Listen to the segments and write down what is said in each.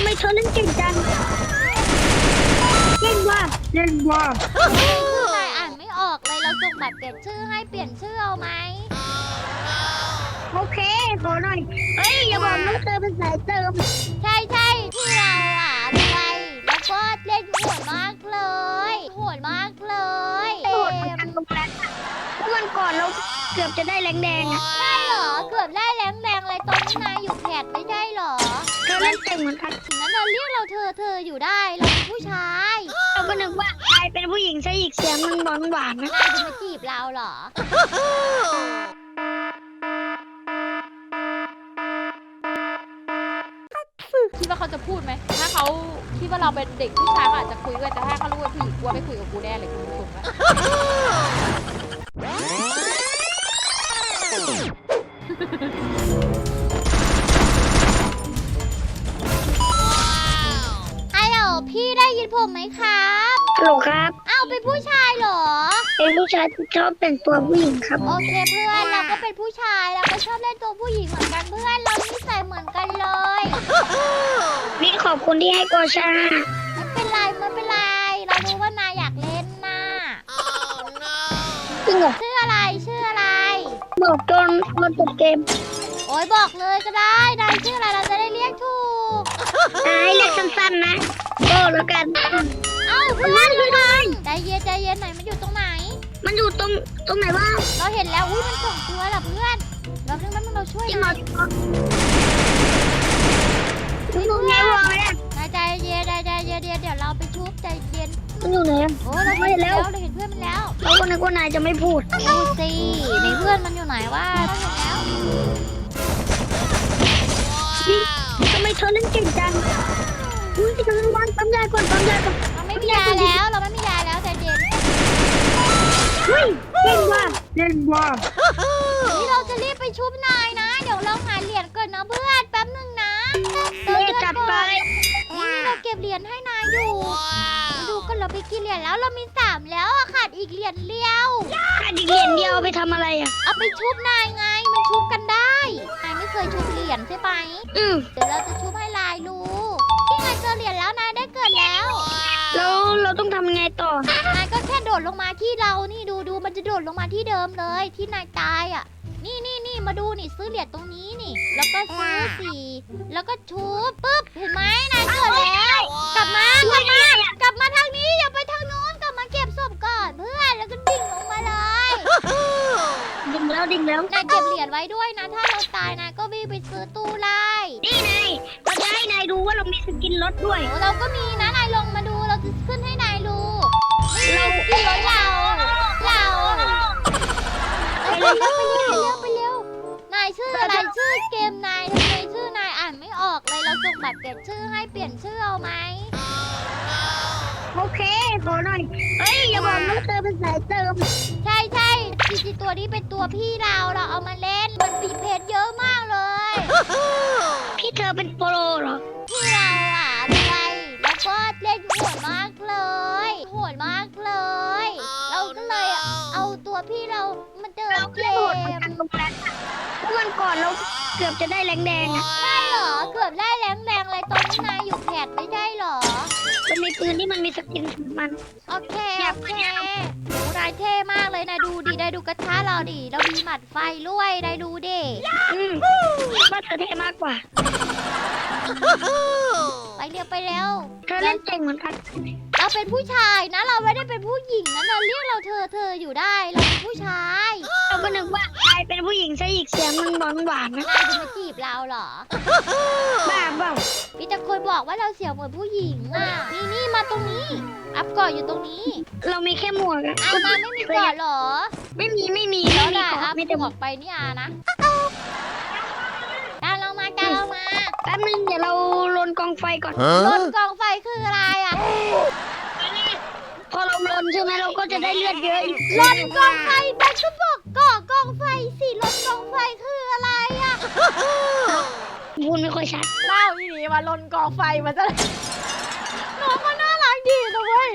ำไมเธอเล่นเก่งจังเก่งว่ะเก่งว่ะชื่อนายอ่านไม่ออกเลยเราส่งบัตรเปลี่ยนชื่อให้เปลี่ยนชื่อเอาไหมโอเคขอหน่อยเฮ้ยอย่าบอกนะเธอเป็นสายเติมใช่ใช่ที่เราอะรวยแล้วก็เล่นโหดมากเลยโหดมากเลยโหดเหมือนกันตรงนั้นอะเมื่อวันก่อนเราเกือบจะได้แรงแดงอะใช่เหรอเกือบได้แรงแรงๆเลยตอนที่นายอยู่แผดไม่ใช่ เหรอเธอเล่นเก่งเหมือนกันถึงนั้นเราเรียกเราเธอเธออยู่ได้เราเป็นผู้ชายเราก็นึกว่าใครเป็นผู้หญิงซะอีกเสียงมันหวานหวานๆนะ นายจะมาจีบเราเหรอ คิดว่าเขาจะพูดไหม ถ้าเขาคิดว่าเราเป็นเด็กผู้ชายเขาอาจจะคุยด้วยแต่ถ้าเขารู้ว่าผู้หญิงกลัวไม่คุยกับกูแน่เลยคุณผู้ชมนะ ผู้ชายที่ชอบแต่งตัวผู้หญิงครับ โอเคเพื่อนเราก็เป็นผู้ชายเราก็ชอบเล่นตัวผู้หญิงเหมือนกันเพื่อนเรานิสัยเหมือนกันเลยนี่ขอบคุณที่ให้กอชาไม่เป็นไรไม่เป็นไรเรารู้ว่านายอยากเล่นนะจริงเหรอชื่ออะไรชื่ออะไร บอกตอนมาจบเกมโอ้ยบอกเลยก็ได้นายชื่ออะไรเราจะได้เรียกถูกนายเรียกสั้นๆนะก็แล้วกัน เอ้าเพื่อนระวังใจเย็นใจเย็นไหนมันอยู่ตรงไหน มันอยู่ตรงตรงไหนบ้างเราเห็นแล้วอุ้ยมันส่งตัวเหรอเพื่อนเราเรื่องนั้นเราช่วยจริงหเหรน่ออยจริงเหรอมันอยู่ไหนวะเนี่ยนายใจเย็นใจเย็นเดี๋ยวเดี๋ยวเราไปชุบใจเย็นมันอยู่ไหนอะโอ้ยเราไม่เห็นแล้แล้ววเราเห็นเพื่อนมันแล้วเราก็นึกว่านายจะไม่พูดดูสิในเพื่อนมันอยู่ไหนวะเราเห็นแล้วนี่ทำไมเธอเล่นเก่งจังอุ้ยกำลังวางปั๊มยาก่อนปั๊มยาก่อนเราไม่มียาแล้วเราไม่มียาแล้วใจเย็นเฮ้ยเก่งว่ะเก่งว่ะนี่เราจะรีบไปชุบนายนะ เดี๋ยวเราหาเหรียญก่อนนะเพื่อนแป๊บหนึงนะเติมเล่เลือดจัดก่อนไปนี่เราเก็บเหรียญให้นายอยู่ ดูกันเราไปกี่เหรียญแล้วเรามีสามแล้วอะขาดอีกเหรียญเดียวขาดอีกเหรียญเดียวเอาไปทำอะไรอะ เอาไปชุบนายไงมันชุบกันได้นายไม่เคยชุบเหรียญใช่ไหมอืมเดี๋ยวเราจะชุบให้ลายรู้นี่นายเจอเหรียญแล้วนายได้เกิดแล้วแล้วเราต้องทำไงต่อนายก็แค่โดดลงมาที่เรานี่ดูดูมันจะโดดลงมาที่เดิมเลย ที่นายตายอะ นี่นี่นี่มาดูนี่ซื้อเหรียญตรงนี้นี่ แล้วก็ซื้อสี่แล้วก็ชุบปุ๊บเห็นไหมนายเกิดแล้ว กลับมากลับมากลับมาทางนี้อย่าไปทางโน้นกลับมาเก็บศพก่อนเพื่อนแล้วก็ดิ่งลงมาเลยดิ่งแล้วดิ่งแล้วนายเก็บเหรียญไว้ด้วยนะ ถ้าเราตายนายก็วิ่งไปซื้อตู้ไล่นี่นายเราจะให้นายดูว่าเรามีสกินรถด้วยโอ้เราก็มีนะนายลงมา นี่สกินรถเรา เราไปเร็วไปเร็วไปเร็วนายชื่ออะไรชื่อเกมนายทำไมชื่อนายอ่านไม่ออกเลยเราส่งบัตรเปลี่ยนชื่อให้เปลี่ยนชื่อเอาไหมโอเคขอหน่อยเฮ้ยอย่าบอกนะเธอเป็นสายเติมใช่ใช่จริงๆตัวนี้เป็นตัวพี่เราเราเอามาเล่นมันมีเพจเยอะมากเลย พี่เธอเป็นโปรเหรอที่เราอะรวยแล้วก็เล่นโหดมาก อาตัวพี่เรามาเดินเราเกแค่โหดเหมือนมกันตรงนั้นอะเมื่อวันก่อนเราเกือบจะได้แรงแดงอะใช่เหรอ เกือบได้แรงแรงๆเลยตอนที่นายอยู่แผดไม่ใช่เหรอเรามีปืนที่มันมีสกินของมัน โอเค อยาโอกเคอยากโอ้นายเท่มากเลยนายดูดินายดูกระทะเราดิ เรามีหมัดไฟด้วยนายดูดิอืมว่าเธอเท่มากกว่า ไปเร็วไปเร็วเธอเล่นเก่งเหมือนกัน เราเป็นผู้ชายนะ เราไม่ได้เป็นผู้หญิงนะเราเรียกเราเธอเธออยู่ได้เราเป็นผู้ชายเราก็นึกว่าใครเป็นผู้หญิงซะอีกเสียงมันหวานหวานๆนะนายจะมาจีบเราเหรอบ้าเปล่าพี่ตะโกนบอกว่าเราเสียงเหมือนผู้หญิงอะนี่นี่มาตรงนี้ อัพเกาะอยู่ตรงนี้เรามีแค่หมวกอะเอามาไม่มีเกาะเหรอไม่มีไม่มีแล้ไม่วมีนายขออังพไม่แต่หหมมววกกไปนี่อานะตามเรามาตามเรามาแป๊บนึงเดี๋ยวเราลนกองไฟก่อนรถกองไฟคืออะไรอะพอเรา ลนใช่ไหมเราก็จะได้เลือดเยอะอีกรถกองไฟแบกก็บอกก่อกองไฟสิรถกองไฟคืออะไรอะพูดไม่ค่อยชัดเล่าอีนี่มาลนกองไฟมาจะน้องก็น่ารักดีนะเว้ย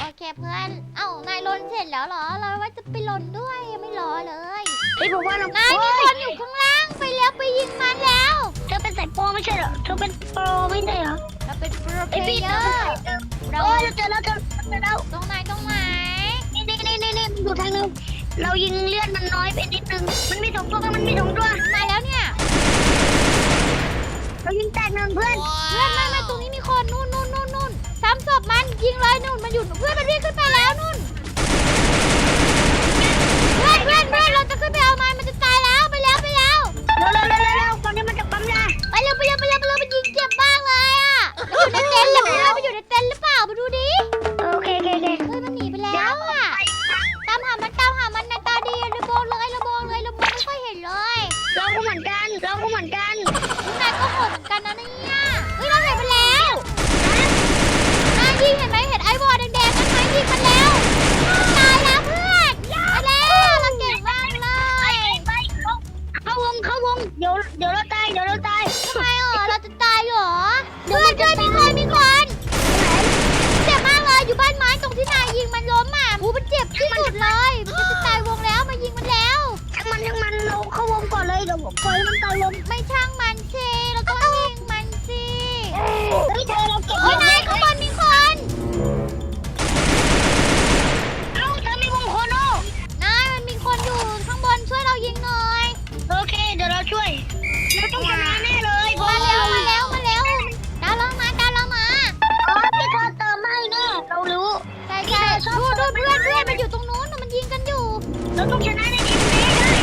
โอเคเพื่อน เอ้านายลนเสร็จแล้วเหรอ เราว่าจะไปลนด้วยยังไม่รอเลยเฮ้ยบอกว่าเรานายมีโอ๊คนอยู่ข้างล่างไปแล้วไปยิงมันแล้ว เธอเป็นสส่โปรไม่ใช่เหรอ เธอเป็นโปรไม่ใช่เหรอเราเป็นโปรเพไอลพี่เย เธออร์เราเจอแล้วเจอแล้วเจอแล้วตรงไหนตรงไหนนี่นี่นี่นี่นี่อยู่ทางนึงเรายิงเลือดมันน้อยไปนิดนึง มันมีสองตัวมันมี เราต้องชนะในทีมนี้เลย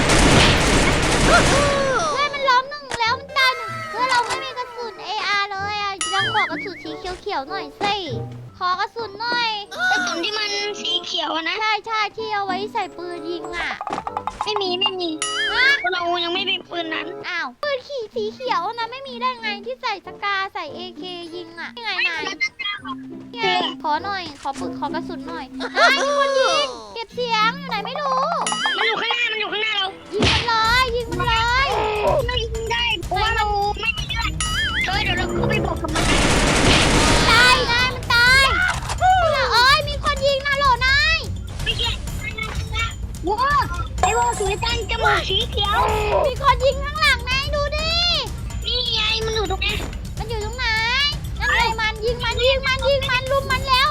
เพื่อนมันล้มหนึ่งแล้วมันตายหนึ่งเพื่อนเราไม่มีกระสุน AR เลยอะยังบอกกระสุนสีเขียวๆหน่อยสิขอกระสุนหน่อยกระสุนที่มันสีเขียวอะนะ ใช่ใช่ที่เอาไว้ใส่ปืนยิงอะ ไม่มีไม่มีฮะเรายังไม่มีปืนนั้น อ้าว ปืนขี่สีเขียวนะไม่มีได้ไงที่ใส่สกาใส่ AK ยิงอะยังไงนายไงขอหน่อย ขอปึกขอกระสุนหน่อยนายมีคนยิง เก็บเสียงอยู่ไหนไม่รู้ มันอยู่ข้างหน้า มันอยู่ข้างหน้าเรายิงมันเลย ยิงมันเลยเรายิงได้เพราะว่าเราไม่มีเลือดเฮ้ยเดี๋ยวเราเข้าไปบอกกับมันนะตายนายมันตายโอ้ยมีคนยิงนะโหลนายไม่ใช่ว้าไอ้วงสีจันจมูกสีเขียว มีคนยิงข้างหลังนายดูดิ นี่ไงมันอยู่ตรงนี้มันอยู่ตรงไหนนั่นไงมันยิงมันยิงมันยิงมันลุมมันแล้ว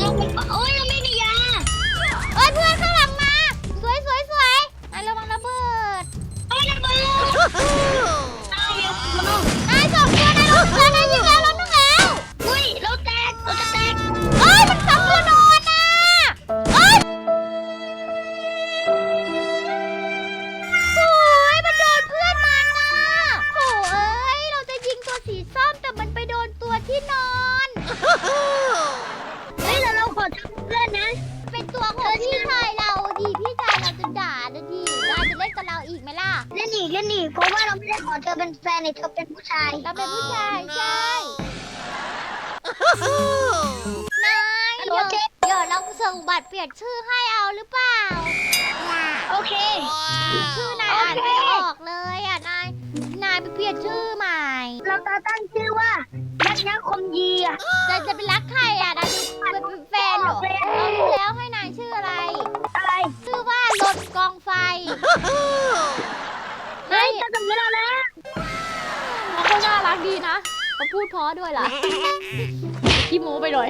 เดี๋ยวเราไปโอ้ กเล่นอีกเพราะว่าเราไม่ได้ขอเธอเป็นแฟนนี่เธอเป็นผู้ชายเราเป็นผู้ชาย ใช่ นายเดี๋ยวเดี๋ยวเราส่งบัตรเปลี่ยนชื่อให้เอาหรือเปล่า โอเค ชื่อนายอ่านไม่ออกเลยอะนาย นายไปเปลี่ยนชื่อใหม่ เราจะตั้งชื่อว่ายักษ์ยักษ์คมยีอะจะจะไปรักใครอะนายเป็นเป็นแฟนเหรอ ดีนะเขาพูดเพราะด้วยล่ะขี้โม้ไปหน่อย